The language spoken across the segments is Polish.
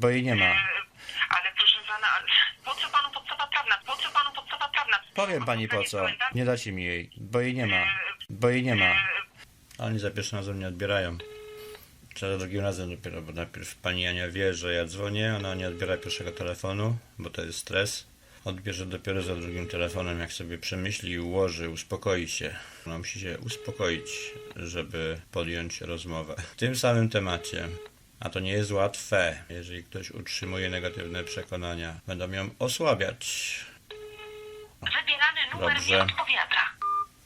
bo jej nie ma. E, Ale proszę pana, ale po co panu podstawa prawna? Po co panu podstawa prawna? Powiem pani po co. Nie dacie mi jej, bo jej nie ma. Bo jej nie ma. Oni za pierwszym razem nie odbierają. Trzeba za drugim razem dopiero, bo najpierw pani Ania wie, że ja dzwonię, ona nie odbiera pierwszego telefonu, bo to jest stres. Odbierze dopiero za drugim telefonem, jak sobie przemyśli, ułoży, uspokoi się. Ona musi się uspokoić, żeby podjąć rozmowę. W tym samym temacie. A to nie jest łatwe, jeżeli ktoś utrzymuje negatywne przekonania. Będą ją osłabiać. Wybierany numer Dobrze. nie odpowiada.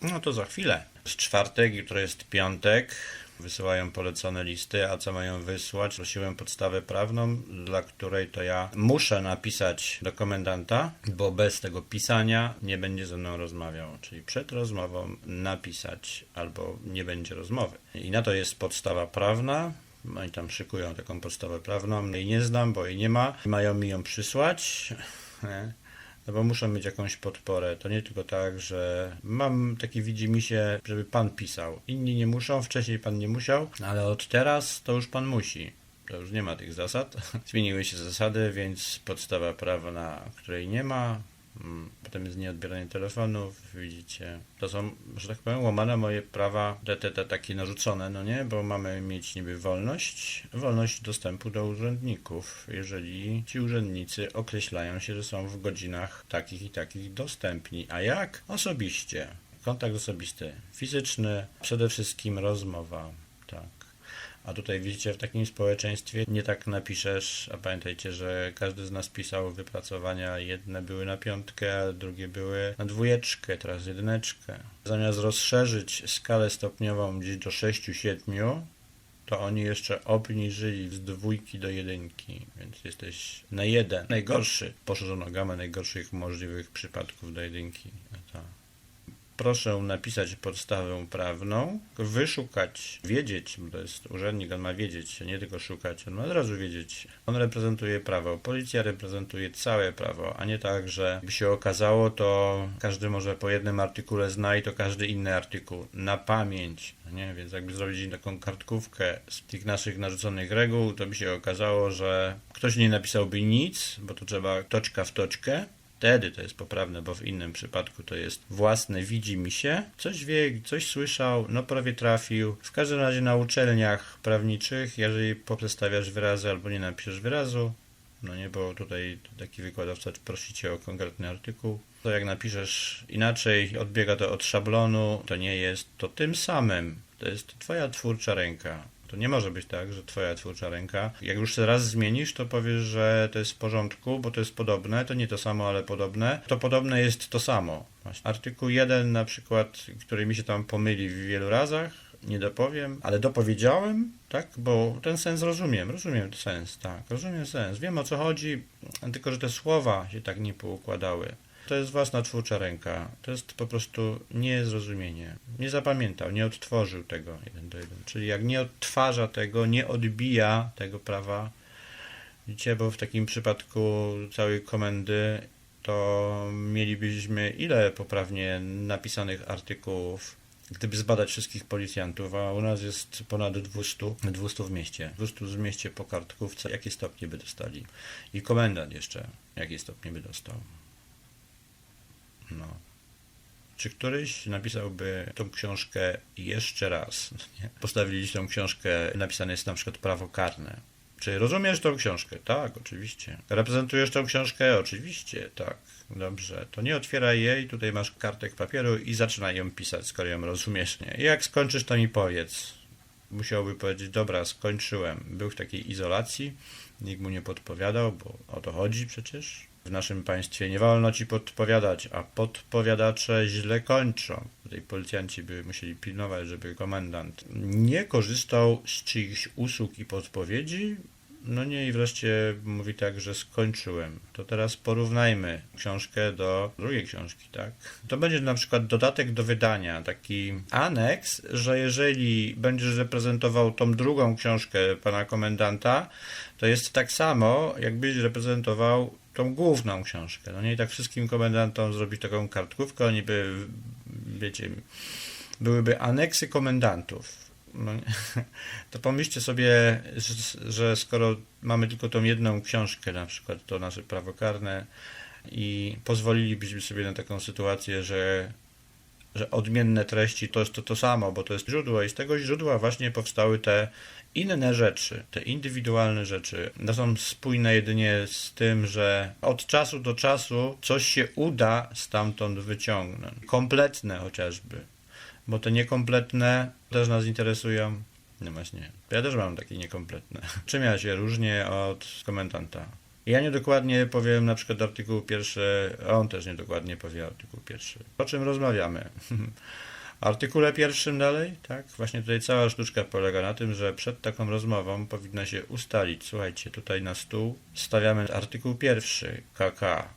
No to za chwilę. Z czwartek, jutro jest piątek. Wysyłają polecone listy, a co mają wysłać? Prosiłem podstawę prawną, dla której to ja muszę napisać do komendanta, bo bez tego pisania nie będzie ze mną rozmawiał. Czyli przed rozmową napisać, albo nie będzie rozmowy. I na to jest podstawa prawna. Oni tam szykują taką podstawę prawną. Jej nie znam, bo jej nie ma. Mają mi ją przysłać. No bo muszę mieć jakąś podporę. To nie tylko tak, że mam taki widzimisię, żeby pan pisał. Inni nie muszą, wcześniej pan nie musiał, ale od teraz to już pan musi. To już nie ma tych zasad. Zmieniły się zasady, więc podstawa prawna, której nie ma. Mm, Potem jest nieodbieranie telefonów, widzicie. To są, że tak powiem, łamane moje prawa, te, te, te takie narzucone, no nie? Bo mamy mieć niby wolność, wolność dostępu do urzędników, jeżeli ci urzędnicy określają się, że są w godzinach takich i takich dostępni. A jak? Osobiście. Kontakt osobisty, fizyczny, przede wszystkim rozmowa. A tutaj widzicie, w takim społeczeństwie nie tak napiszesz, a pamiętajcie, że każdy z nas pisał wypracowania, jedne były na piątkę, a drugie były na dwójeczkę, teraz jedyneczkę. Zamiast rozszerzyć skalę stopniową gdzieś do 6-7, to oni jeszcze obniżyli z dwójki do jedynki, więc jesteś na jeden. Najgorszy, poszerzono gamę najgorszych możliwych przypadków do jedynki. Tak. Proszę napisać podstawę prawną, wyszukać, wiedzieć, bo to jest urzędnik, on ma wiedzieć, nie tylko szukać, on ma od razu wiedzieć. On reprezentuje prawo, policja reprezentuje całe prawo, a nie tak, że by się okazało, to każdy może po jednym artykule zna i to każdy inny artykuł na pamięć. no Nie, więc jakby zrobić taką kartkówkę z tych naszych narzuconych reguł, to by się okazało, że ktoś nie napisałby nic, bo to trzeba toczka w toczkę, Wtedy to jest poprawne, bo w innym przypadku to jest własne, widzi mi się, coś wie, coś słyszał, no prawie trafił. W każdym razie na uczelniach prawniczych, jeżeli poprzestawiasz wyrazy albo nie napiszesz wyrazu, no nie, bo tutaj taki wykładowca prosi cię o konkretny artykuł, to jak napiszesz inaczej, odbiega to od szablonu, to nie jest to tym samym. To jest twoja twórcza ręka. To nie może być tak, że twoja twórcza ręka, jak już raz zmienisz, to powiesz, że to jest w porządku, bo to jest podobne, to nie to samo, ale podobne. To podobne jest to samo. Właśnie. Artykuł 1 na przykład, który mi się tam pomyli w wielu razach, nie dopowiem, ale dopowiedziałem, tak, bo ten sens rozumiem, rozumiem ten sens, tak, rozumiem sens, wiem o co chodzi, tylko że te słowa się tak nie poukładały. To jest własna twórcza ręka. To jest po prostu niezrozumienie. Nie zapamiętał, nie odtworzył tego jeden do jeden. Czyli jak nie odtwarza tego, nie odbija tego prawa, widzicie, bo w takim przypadku całej komendy to mielibyśmy ile poprawnie napisanych artykułów, gdyby zbadać wszystkich policjantów, a u nas jest ponad 200, 200 w mieście. 200 w mieście po kartkówce, jakie stopnie by dostali? I komendant jeszcze, jakie stopnie by dostał? No. Czy któryś napisałby tą książkę jeszcze raz? Nie? Postawili tą książkę, napisane jest na przykład prawo karne. Czy rozumiesz tą książkę? Tak, oczywiście. Reprezentujesz tą książkę? Oczywiście, tak. Dobrze, to nie otwieraj jej, tutaj masz kartek papieru i zaczynaj ją pisać, skoro ją rozumiesz. Nie? Jak skończysz, to mi powiedz. Musiałby powiedzieć, dobra, skończyłem. Był w takiej izolacji, nikt mu nie podpowiadał, bo o to chodzi przecież. W naszym państwie nie wolno ci podpowiadać, a podpowiadacze źle kończą. Tutaj policjanci by musieli pilnować, żeby komendant nie korzystał z czyichś usług i podpowiedzi. No nie, i wreszcie mówi tak, że skończyłem. To teraz porównajmy książkę do drugiej książki, tak? To będzie na przykład dodatek do wydania, taki aneks, że jeżeli będziesz reprezentował tą drugą książkę pana komendanta, to jest tak samo, jakbyś reprezentował tą główną książkę. No nie i tak wszystkim komendantom zrobić taką kartkówkę, oni by, wiecie, byłyby aneksy komendantów. no, to pomyślcie sobie, że skoro mamy tylko tą jedną książkę, na przykład to nasze prawo karne, i pozwolilibyśmy sobie na taką sytuację, że, że odmienne treści to jest to, to samo, bo to jest źródło i z tego źródła właśnie powstały te inne rzeczy, te indywidualne rzeczy. No są spójne jedynie z tym, że od czasu do czasu coś się uda stamtąd wyciągnąć. Kompletne chociażby bo te niekompletne też nas interesują. No właśnie, ja też mam takie niekompletne. Czym ja się różnię od komentanta? Ja niedokładnie powiem na przykład artykuł pierwszy, a on też niedokładnie powie artykuł pierwszy. O czym rozmawiamy? artykule pierwszym dalej, tak? Właśnie tutaj cała sztuczka polega na tym, że przed taką rozmową powinna się ustalić, słuchajcie, tutaj na stół stawiamy artykuł pierwszy, KK.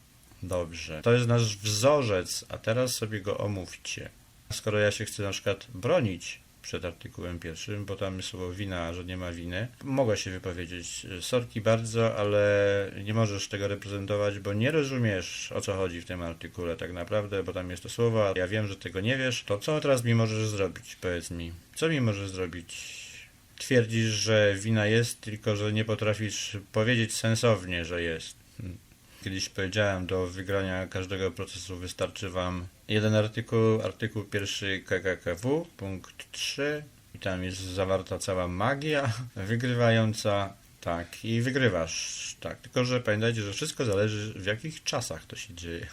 Dobrze. To jest nasz wzorzec, a teraz sobie go omówcie. Skoro ja się chcę na przykład bronić przed artykułem pierwszym, bo tam słowo wina, że nie ma winy, mogę się wypowiedzieć, sorki bardzo, ale nie możesz tego reprezentować, bo nie rozumiesz o co chodzi w tym artykule tak naprawdę, bo tam jest to słowo, a ja wiem, że tego nie wiesz, to co teraz mi możesz zrobić? Powiedz mi, co mi możesz zrobić? Twierdzisz, że wina jest, tylko że nie potrafisz powiedzieć sensownie, że jest. Hmm. Kiedyś powiedziałem, do wygrania każdego procesu wystarczy Wam jeden artykuł, artykuł pierwszy KKKW, punkt 3 i tam jest zawarta cała magia wygrywająca, tak, i wygrywasz, tak, tylko że pamiętajcie, że wszystko zależy w jakich czasach to się dzieje.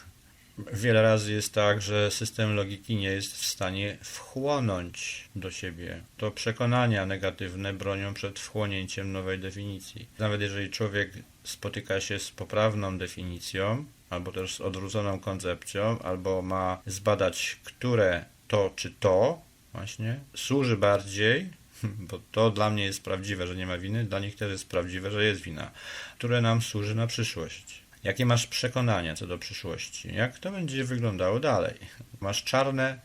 Wiele razy jest tak, że system logiki nie jest w stanie wchłonąć do siebie. To przekonania negatywne bronią przed wchłonięciem nowej definicji. Nawet jeżeli człowiek spotyka się z poprawną definicją, albo też z odwróconą koncepcją, albo ma zbadać, które to czy to właśnie służy bardziej, bo to dla mnie jest prawdziwe, że nie ma winy, dla nich też jest prawdziwe, że jest wina, które nam służy na przyszłość. Jakie masz przekonania co do przyszłości? Jak to będzie wyglądało dalej? Masz czarne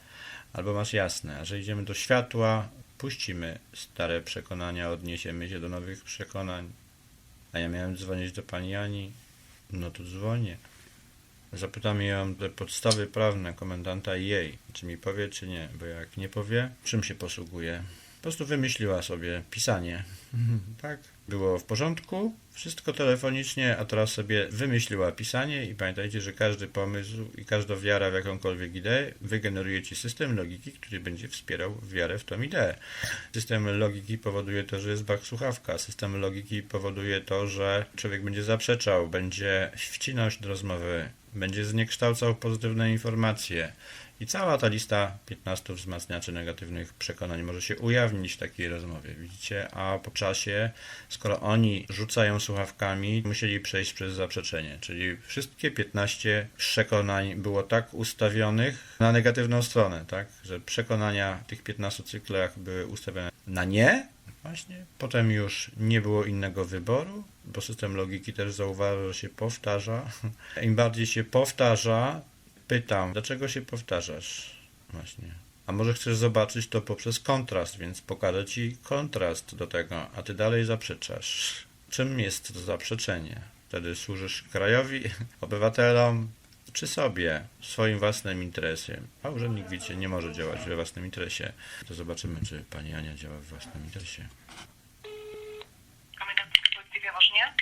albo masz jasne. A że idziemy do światła, puścimy stare przekonania, odniesiemy się do nowych przekonań. A ja miałem dzwonić do pani Ani, no to dzwonię. Zapytam ją te podstawy prawne komendanta i jej, czy mi powie, czy nie, bo jak nie powie, czym się posługuje. Po prostu wymyśliła sobie pisanie. tak, było w porządku, wszystko telefonicznie, a teraz sobie wymyśliła pisanie i pamiętajcie, że każdy pomysł i każda wiara w jakąkolwiek ideę wygeneruje ci system logiki, który będzie wspierał wiarę w tą ideę. System logiki powoduje to, że jest bak słuchawka. System logiki powoduje to, że człowiek będzie zaprzeczał, będzie wcinał się do rozmowy, będzie zniekształcał pozytywne informacje. I cała ta lista 15 wzmacniaczy negatywnych przekonań może się ujawnić w takiej rozmowie, widzicie? A po czasie, skoro oni rzucają słuchawkami, musieli przejść przez zaprzeczenie. Czyli wszystkie 15 przekonań było tak ustawionych na negatywną stronę, tak? Że przekonania w tych 15 cyklach były ustawione na nie, Właśnie. Potem już nie było innego wyboru, bo system logiki też zauważył, że się powtarza. Im bardziej się powtarza, pytam, dlaczego się powtarzasz? Właśnie. A może chcesz zobaczyć to poprzez kontrast, więc pokażę ci kontrast do tego, a ty dalej zaprzeczasz. Czym jest to zaprzeczenie? Wtedy służysz krajowi, obywatelom, czy sobie, w swoim własnym interesie. A urzędnik, widzicie, nie może działać we własnym interesie. To zobaczymy, czy pani Ania działa w własnym interesie.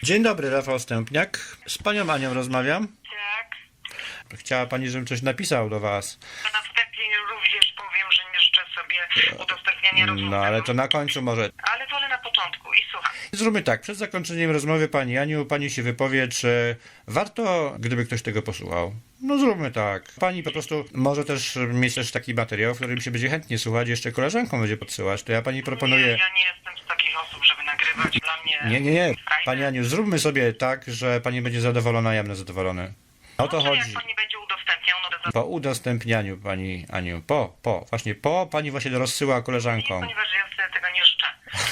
Dzień dobry, Rafał Stępniak. Z panią Anią rozmawiam. Tak. Chciała pani, żebym coś napisał do was. A na wstępie również powiem, że nie życzę sobie udostępniania rozmów. No ale to na końcu może. Ale wolę początku i słucham. Zróbmy tak, przed zakończeniem rozmowy pani Aniu, pani się wypowie, czy warto, gdyby ktoś tego posłuchał. No zróbmy tak. Pani po prostu może też mieć też taki materiał, w którym się będzie chętnie słuchać, jeszcze koleżankom będzie podsyłać, to ja pani Nie, proponuję... ja nie jestem z takich osób, żeby nagrywać. Dla mnie... Nie, nie, nie. Pani Aniu, zróbmy sobie tak, że pani będzie zadowolona, ja będę zadowolony. O to Może chodzi. jak pani będzie udostępniał, no to Po udostępnianiu pani Aniu, po, po, właśnie po, pani właśnie rozsyła koleżankom. ponieważ ja sobie tego nie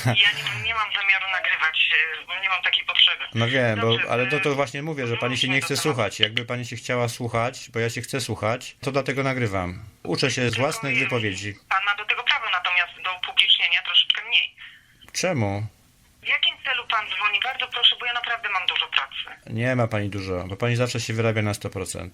ja nie, nie mam zamiaru nagrywać, y, bo nie mam takiej potrzeby. No wiem, bo, Dobrze, ale to, to y, właśnie mówię, że pani się nie chce słuchać. Jakby pani się chciała słuchać, bo ja się chcę słuchać, to dlatego nagrywam. Uczę się z własnych wypowiedzi. Pan ma do tego prawo, natomiast do upublicznienia troszeczkę mniej. Czemu? W jakim celu pan dzwoni? Bardzo proszę, bo ja naprawdę mam dużo pracy. Nie ma pani dużo, bo pani zawsze się wyrabia na 100%.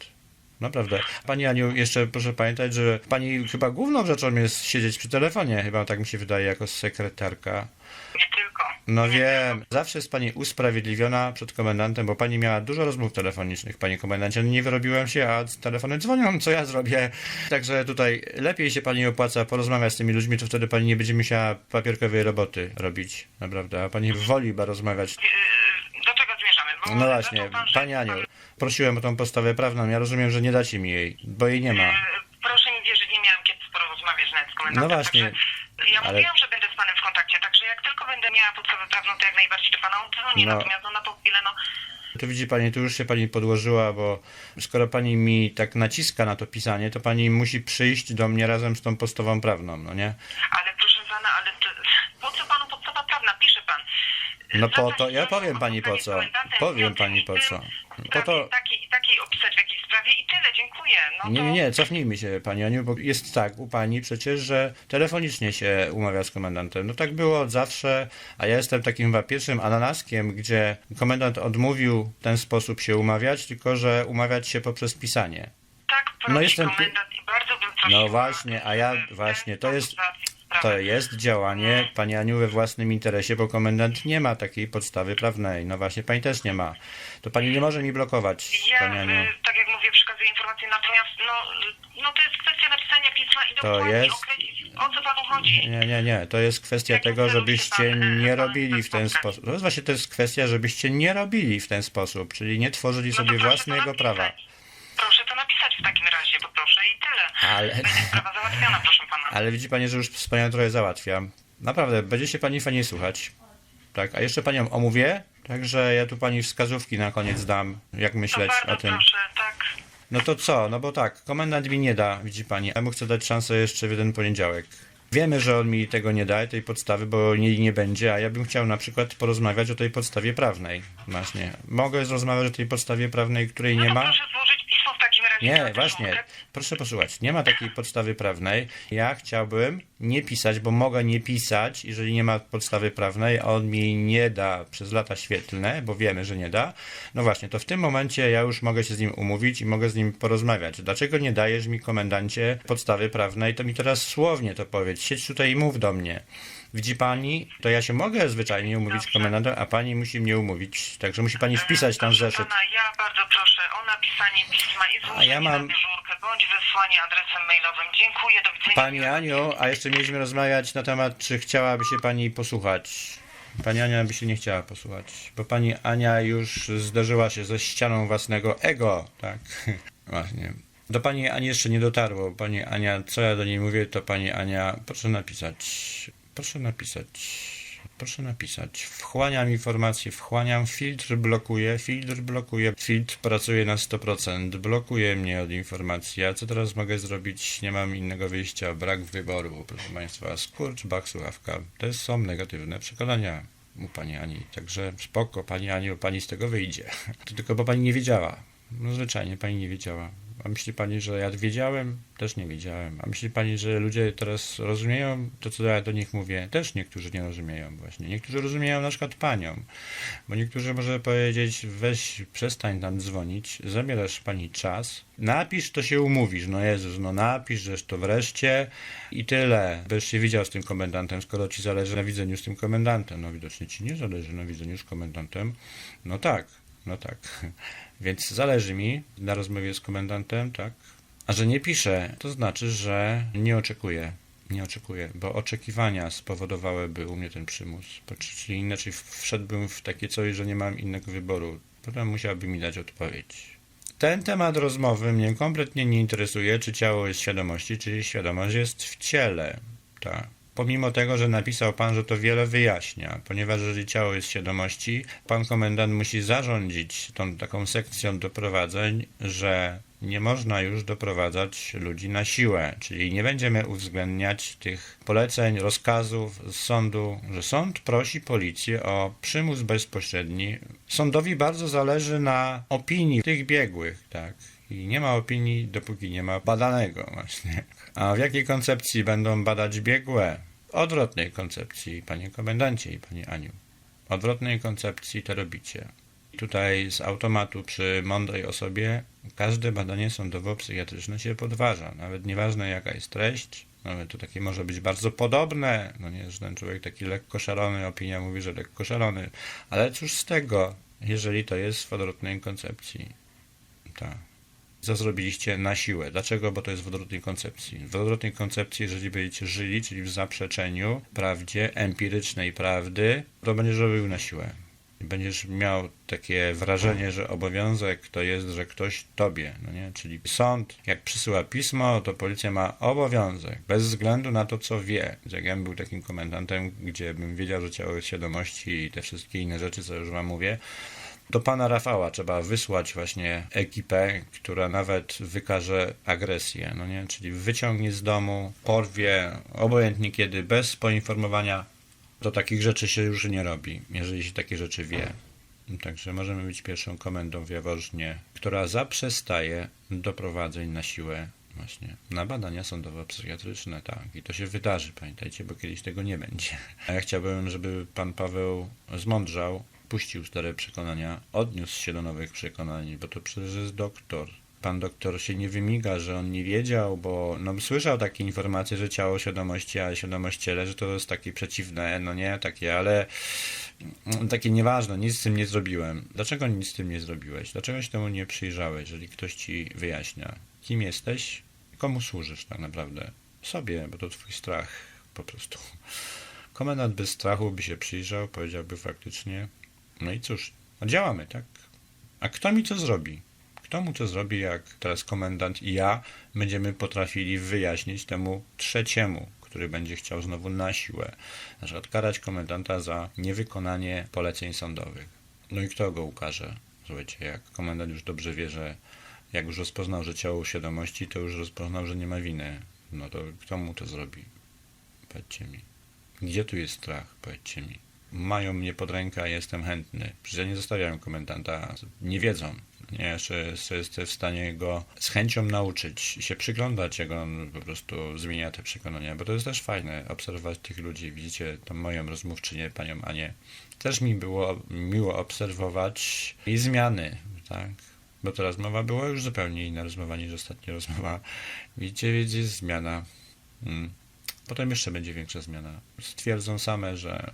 Naprawdę. Pani Aniu, jeszcze proszę pamiętać, że pani chyba główną rzeczą jest siedzieć przy telefonie, chyba tak mi się wydaje, jako sekretarka. Nie tylko. No nie wiem, zawsze jest pani usprawiedliwiona przed komendantem, bo pani miała dużo rozmów telefonicznych, panie komendancie. Nie wyrobiłem się, a telefony dzwonią, co ja zrobię? Także tutaj lepiej się pani opłaca porozmawiać z tymi ludźmi, to wtedy pani nie będzie musiała papierkowej roboty robić, naprawdę. A pani woli chyba rozmawiać. Yy, Do czego zmierzamy? Bo No właśnie, pani Aniu, prosiłem o tą postawę prawną, ja rozumiem, że nie dacie mi jej, bo jej nie ma. Yy, Proszę mi wierzyć, nie miałam kiedy sporo rozmawiać nawet z komendantem. No właśnie, Także ja ale- mówiłam, że będę z panem w kontakcie, także jak tylko będę miała podstawę prawną, to jak najbardziej do pana odzwonię. No. Natomiast no, na tą chwilę, no, Tu widzi pani, tu już się pani podłożyła, bo skoro pani mi tak naciska na to pisanie, to pani musi przyjść do mnie razem z tą postawą prawną, no nie? ale proszę pana, ale to, po co panu podstawa prawna? Pisze pan. No po to, ja powiem pani po co. Powiem pani po co. Po to, Takiej, takiej opisać w jakiejś sprawie i tyle, dziękuję. No nie, to... nie, nie, cofnijmy się pani Aniu, bo jest tak u pani przecież, że telefonicznie się umawia z komendantem. No tak było od zawsze, a ja jestem takim chyba pierwszym ananaskiem, gdzie komendant odmówił w ten sposób się umawiać, tylko że umawiać się poprzez pisanie. Tak, No jestem- komendant i bardzo bym. No właśnie, a ja właśnie, to jest- To jest działanie pani Aniu we własnym interesie, bo komendant nie ma takiej podstawy prawnej. No właśnie, pani też nie ma. To pani nie może mi blokować, Ja, pani Aniu. y, tak jak mówię, przekazuję informacje, natomiast no, y, no to jest kwestia napisania pisma i dokładnie jest- określić, o co panu chodzi. Nie, nie, nie. To jest kwestia tego, żebyście pan, nie e, pan robili w ten sposób. To jest właśnie to jest kwestia, żebyście nie robili w ten sposób, czyli nie tworzyli No sobie własnego prawa. Proszę to napisać w takim razie, bo proszę i tyle. Ale, Będzie sprawa załatwiona, proszę pana. ale widzi pani, że już z panią trochę załatwiam. Naprawdę, będzie się pani fajnie słuchać. Tak, a jeszcze panią omówię, także ja tu pani wskazówki na koniec dam, jak To myśleć bardzo o tym. proszę, tak. No to co? No bo tak, komendant mi nie da, widzi pani. Ja mu chcę dać szansę jeszcze w jeden poniedziałek. Wiemy, że on mi tego nie da, tej podstawy, bo jej nie będzie, a ja bym chciał na przykład porozmawiać o tej podstawie prawnej. Właśnie. Mogę rozmawiać o tej podstawie prawnej, której nie to ma? proszę złożyć pismo w takim razie. Nie, właśnie. Proszę posłuchać. Nie ma takiej podstawy prawnej. Ja chciałbym nie pisać, bo mogę nie pisać, jeżeli nie ma podstawy prawnej, a on mi nie da przez lata świetlne, bo wiemy, że nie da. No właśnie, to w tym momencie ja już mogę się z nim umówić i mogę z nim porozmawiać. Dlaczego nie dajesz mi, komendancie, podstawy prawnej? To mi teraz słownie to powiedz. Siedź tutaj i mów do mnie. Widzi pani, to ja się mogę zwyczajnie umówić z Dobrze. komendantem, a pani musi mnie umówić. Także musi pani wpisać tam Proszę zeszyt. Pana, ja bardzo proszę o napisanie pisma i złożenie ja mam- na dyżurkę, bądź wysłanie adresem mailowym. Dziękuję, do widzenia. Pani Aniu, a jeszcze mieliśmy rozmawiać na temat, czy chciałaby się pani posłuchać. Pani Ania by się nie chciała posłuchać, bo pani Ania już zderzyła się ze ścianą własnego ego, tak? Właśnie. Do pani Ani jeszcze nie dotarło. Pani Ania, co ja do niej mówię, to pani Ania, proszę napisać. Proszę napisać. Proszę napisać. Wchłaniam informacje, wchłaniam, filtr blokuje, filtr blokuje, filtr pracuje na 100%, blokuje mnie od informacji. A co teraz mogę zrobić? Nie mam innego wyjścia, brak wyboru, proszę Państwa. Skurcz, bak, słuchawka. To są negatywne przekonania u Pani Ani. Także spoko, Pani Aniu, Pani z tego wyjdzie. To tylko, bo Pani nie wiedziała. No zwyczajnie Pani nie wiedziała. A myśli Pani, że ja wiedziałem? Też nie wiedziałem. A myśli Pani, że ludzie teraz rozumieją to, co ja do nich mówię? Też niektórzy nie rozumieją właśnie. Niektórzy rozumieją na przykład Panią. Bo niektórzy może powiedzieć, weź, przestań tam dzwonić, zabierasz Pani czas, napisz, to się umówisz. No Jezus, no napisz, żeż to wreszcie i tyle. Będziesz się widział z tym komendantem, skoro Ci zależy na widzeniu z tym komendantem. No widocznie Ci nie zależy na widzeniu z komendantem. No tak, no tak. Więc zależy mi na rozmowie z komendantem, tak? A że nie piszę, to znaczy, że nie oczekuję. Nie oczekuję, bo oczekiwania spowodowałyby u mnie ten przymus. Czyli inaczej wszedłbym w takie coś, że nie mam innego wyboru. Potem musiałby mi dać odpowiedź. Ten temat rozmowy mnie kompletnie nie interesuje, czy ciało jest świadomości, czy świadomość jest w ciele. Tak. Pomimo tego, że napisał pan, że to wiele wyjaśnia, ponieważ jeżeli ciało jest świadomości, pan komendant musi zarządzić tą taką sekcją doprowadzeń, że nie można już doprowadzać ludzi na siłę, czyli nie będziemy uwzględniać tych poleceń, rozkazów z sądu, że sąd prosi policję o przymus bezpośredni. Sądowi bardzo zależy na opinii tych biegłych, tak. I nie ma opinii, dopóki nie ma badanego właśnie. A w jakiej koncepcji będą badać biegłe? Odwrotnej koncepcji, panie komendancie i panie Aniu. Odwrotnej koncepcji to robicie. tutaj z automatu przy mądrej osobie każde badanie sądowo-psychiatryczne się podważa. Nawet nieważne jaka jest treść, nawet to takie może być bardzo podobne, no nie, że ten człowiek taki lekko szalony, opinia mówi, że lekko szalony, ale cóż z tego, jeżeli to jest w odwrotnej koncepcji. Tak. Co zrobiliście na siłę? Dlaczego? Bo to jest w odwrotnej koncepcji. W odwrotnej koncepcji, jeżeli będziecie żyli, czyli w zaprzeczeniu prawdzie, empirycznej prawdy, to będziesz robił na siłę. Będziesz miał takie wrażenie, że obowiązek to jest, że ktoś tobie, no nie? Czyli sąd, jak przysyła pismo, to policja ma obowiązek, bez względu na to, co wie. Jak ja bym był takim komendantem, gdzie bym wiedział, że ciało świadomości i te wszystkie inne rzeczy, co już wam mówię, do pana Rafała trzeba wysłać właśnie ekipę, która nawet wykaże agresję, no nie? Czyli wyciągnie z domu, porwie, obojętnie kiedy, bez poinformowania, to takich rzeczy się już nie robi, jeżeli się takie rzeczy wie. Także możemy być pierwszą komendą w Jaworznie, która zaprzestaje doprowadzeń na siłę właśnie na badania sądowo-psychiatryczne, tak. I to się wydarzy, pamiętajcie, bo kiedyś tego nie będzie. A ja chciałbym, żeby pan Paweł zmądrzał, puścił stare przekonania, odniósł się do nowych przekonań, bo to przecież jest doktor. Pan doktor się nie wymiga, że on nie wiedział, bo no, słyszał takie informacje, że ciało świadomości, a świadomość ciele, że to jest takie przeciwne, no nie, takie, ale mm, takie nieważne, nic z tym nie zrobiłem. Dlaczego nic z tym nie zrobiłeś? Dlaczego się temu nie przyjrzałeś, jeżeli ktoś ci wyjaśnia, kim jesteś, komu służysz tak naprawdę? Sobie, bo to twój strach po prostu. Komendant bez strachu by się przyjrzał, powiedziałby faktycznie, no i cóż, no działamy, tak? A kto mi co zrobi? Kto mu co zrobi, jak teraz komendant i ja będziemy potrafili wyjaśnić temu trzeciemu, który będzie chciał znowu na siłę, na przykład karać komendanta za niewykonanie poleceń sądowych. No i kto go ukaże? Słuchajcie, jak komendant już dobrze wie, że jak już rozpoznał, że ciało świadomości, to już rozpoznał, że nie ma winy. No to kto mu to zrobi? Powiedzcie mi. Gdzie tu jest strach? Powiedzcie mi mają mnie pod rękę, jestem chętny. Przecież ja nie zostawiałem komendanta, nie wiedzą. Nie, jeszcze, jeszcze jestem w stanie go z chęcią nauczyć, się przyglądać, jak on po prostu zmienia te przekonania, bo to jest też fajne, obserwować tych ludzi. Widzicie tą moją rozmówczynię, panią Anię. Też mi było miło obserwować jej zmiany, tak? Bo ta rozmowa była już zupełnie inna rozmowa niż ostatnia rozmowa. Widzicie, widzicie, zmiana. Hmm. Potem jeszcze będzie większa zmiana. Stwierdzą same, że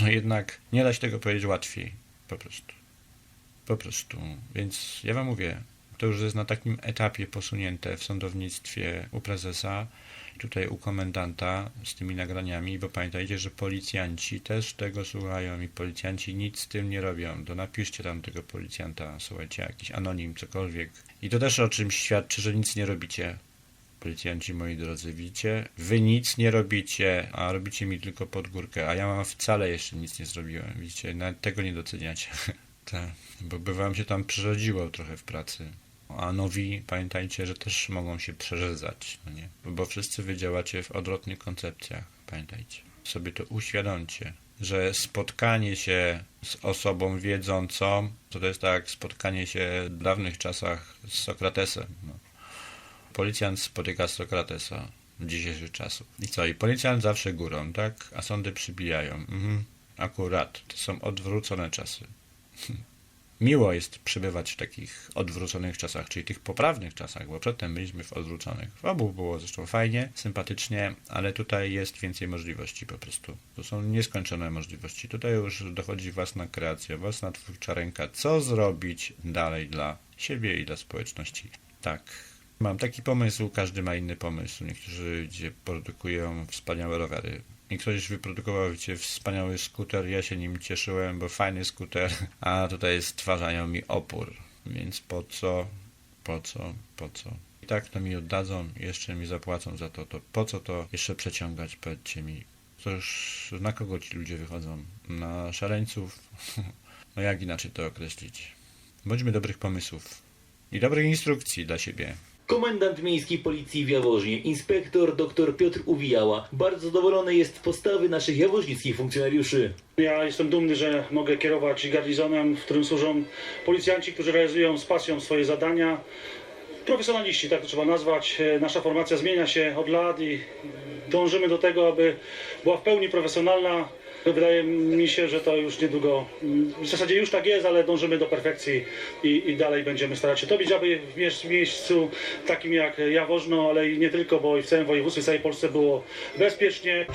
no jednak nie da się tego powiedzieć łatwiej. Po prostu. Po prostu. Więc ja wam mówię, to już jest na takim etapie posunięte w sądownictwie u prezesa, tutaj u komendanta z tymi nagraniami, bo pamiętajcie, że policjanci też tego słuchają i policjanci nic z tym nie robią. To napiszcie tam tego policjanta, słuchajcie, jakiś anonim, cokolwiek. I to też o czymś świadczy, że nic nie robicie. Policjanci moi drodzy, widzicie? Wy nic nie robicie, a robicie mi tylko pod górkę, a ja mam wcale jeszcze nic nie zrobiłem, widzicie? Nawet tego nie doceniacie. tak, bo by wam się tam przerodziło trochę w pracy. A nowi, pamiętajcie, że też mogą się przerzedzać, no nie? Bo wszyscy wy działacie w odwrotnych koncepcjach, pamiętajcie. Sobie to uświadomcie, że spotkanie się z osobą wiedzącą, to, to jest tak spotkanie się w dawnych czasach z Sokratesem. No policjant spotyka Sokratesa dzisiejszych czasów. I co? I policjant zawsze górą, tak? A sądy przybijają. Mhm. Akurat. To są odwrócone czasy. Miło jest przebywać w takich odwróconych czasach, czyli tych poprawnych czasach, bo przedtem byliśmy w odwróconych. W obu było zresztą fajnie, sympatycznie, ale tutaj jest więcej możliwości po prostu. To są nieskończone możliwości. Tutaj już dochodzi własna kreacja, własna twórcza ręka, co zrobić dalej dla siebie i dla społeczności. Tak, Mam taki pomysł, każdy ma inny pomysł. Niektórzy gdzie produkują wspaniałe rowery. Niektórzy wyprodukował wiecie, wspaniały skuter, ja się nim cieszyłem, bo fajny skuter, a tutaj stwarzają mi opór. Więc po co, po co, po co? I tak to mi oddadzą, jeszcze mi zapłacą za to, to po co to jeszcze przeciągać, powiedzcie mi. Już na kogo ci ludzie wychodzą? Na szaleńców? No jak inaczej to określić? Bądźmy dobrych pomysłów i dobrych instrukcji dla siebie. Komendant Miejskiej Policji w Jaworznie, inspektor dr Piotr Uwijała, bardzo zadowolony jest z postawy naszych jaworznickich funkcjonariuszy. Ja jestem dumny, że mogę kierować garnizonem, w którym służą policjanci, którzy realizują z pasją swoje zadania. Profesjonaliści, tak to trzeba nazwać. E, Nasza formacja zmienia się od lat i dążymy do tego, aby była w pełni profesjonalna. Wydaje mi się, że to już niedługo, w zasadzie już tak jest, ale dążymy do perfekcji i, i dalej będziemy starać się to robić, aby w mie- miejscu takim jak Jaworzno, ale i nie tylko, bo i w całym województwie, w całej Polsce było bezpiecznie.